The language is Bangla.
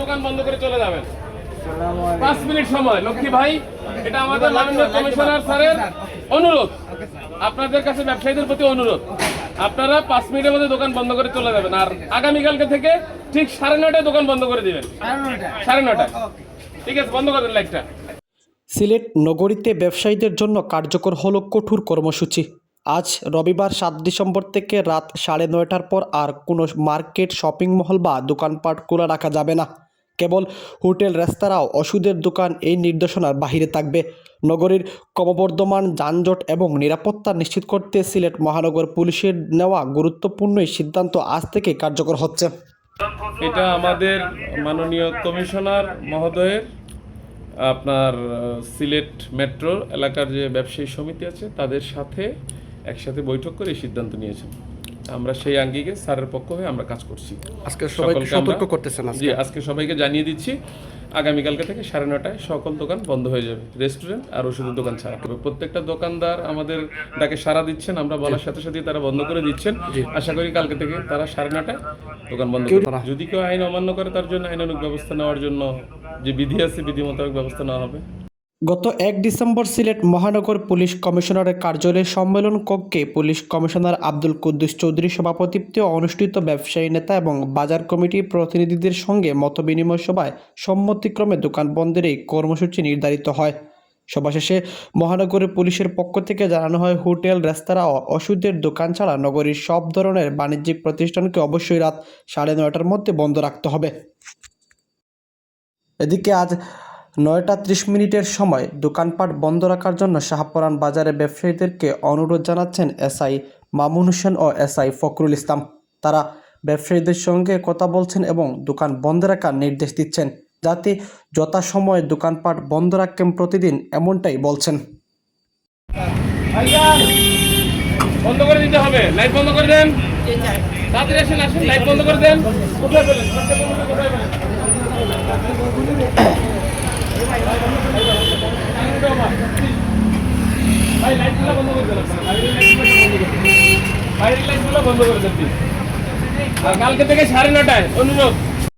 দোকান বন্ধ করে চলে যাবেন। পাঁচ মিনিট সময়। লক্ষ্মী ভাই এটা আমাদের মাননীয় কমিশনার স্যারের অনুরোধ। আপনাদের কাছে ব্যবসায়ীদের প্রতি অনুরোধ। আপনারা পাঁচ মিনিটের মধ্যে দোকান বন্ধ করে চলে যাবেন। আর আগামীকালকে থেকে ঠিক সাড়ে নটায় দোকান বন্ধ করে দিবেন। সাড়ে নয়টায়? ঠিক আছে বন্ধ করে দেন লাইটটা। সিলেট নগরীতে ব্যবসায়ীদের জন্য কার্যকর হল কঠোর কর্মসূচি। আজ রবিবার সাত ডিসেম্বর থেকে রাত সাড়ে নয়টার পর আর কোনো মার্কেট শপিং মহল বা দোকানপাট খোলা রাখা যাবে না। কেবল হোটেল, রেস্তোরাঁ, ওষুধের দোকান এই নির্দেশনার বাহিরে থাকবে। নগরীর ক্রমবর্ধমান যানজট এবং নিরাপত্তা নিশ্চিত করতে সিলেট মহানগর পুলিশের নেওয়া গুরুত্বপূর্ণ সিদ্ধান্ত আজ থেকে কার্যকর হচ্ছে। এটা আমাদের মাননীয় কমিশনার মহোদয়ের, আপনার সিলেট মেট্রো এলাকার যে ব্যবসায়ী সমিতি আছে, তাদের সাথে একসাথে বৈঠক করে সিদ্ধান্ত নিয়েছেন। আমরা সেই আঙ্গিকে স্যারের পক্ষ হয়ে আমরা কাজ করছি। আজকে সবাইকে সতর্ক করতেছেন আজকে। জি আজকে। সবাইকে জানিয়ে দিচ্ছি আগামীকালকে থেকে সাড়ে নটায় সকল দোকান বন্ধ হয়ে যাবে রেস্টুরেন্ট আর ওষুধের দোকান ছাড়া। তবে প্রত্যেকটা দোকানদার আমাদের ডাকে সারা দিচ্ছেন আমরা বলার সাথে সাথে তারা বন্ধ করে দিচ্ছেন। আশা করি কালকে থেকে তারা সাড়ে নটায় দোকান বন্ধ করবে। যদি কেউ আইন অমান্য করে তার জন্য আইনানুগ ব্যবস্থা নেওয়ার জন্য যে বিধি আছে বিধি মোতাবেক ব্যবস্থা নেওয়া হবে। গত এক ডিসেম্বর সিলেট মহানগর পুলিশ কমিশনারের কার্যালয়ে সম্মেলন কক্ষে পুলিশ কমিশনার আব্দুল কুদ্দুস চৌধুরী সভাপতিত্বে অনুষ্ঠিত ব্যবসায়ী নেতা এবং বাজার কমিটির প্রতিনিধিদের সঙ্গে মতবিনিময় সভায় সম্মতিক্রমে দোকান বন্ধের এই কর্মসূচি নির্ধারিত হয়। সভা শেষে মহানগরের পুলিশের পক্ষ থেকে জানানো হয়, হোটেল, রেস্তোরাঁ ও ওষুধের দোকান ছাড়া নগরীর সব ধরনের বাণিজ্যিক প্রতিষ্ঠানকে অবশ্যই রাত সাড়ে নয়টার মধ্যে বন্ধ রাখতে হবে। এদিকে আজ নয়টা ত্রিশ মিনিটের সময় দোকানপাট বন্ধ রাখার জন্য শাহপরান বাজারে ব্যবসায়ীদেরকে অনুরোধ জানাচ্ছেন এসআই মামুন হোসেন ও এসআই ফখরুল ইসলাম। তারা ব্যবসায়ীদের সঙ্গে কথা বলছেন এবং দোকান বন্ধ রাখার নির্দেশ দিচ্ছেন যাতে যথাসময়ে দোকানপাট বন্ধ রাখেন প্রতিদিন এমনটাই বলছেন। বন্ধ করে দিতে হবে। লাইট বন্ধ করে দেন। তাড়াতাড়ি আসেন আসেন লাইট বন্ধ করে দেন। কোথায় পেলেন কোথায় পেলেন ভাই লাইটগুলো বন্ধ করে দেন বাইরের লাইটগুলো বন্ধ করে কালকে থেকে সাড়ে নটায় অনুরোধ।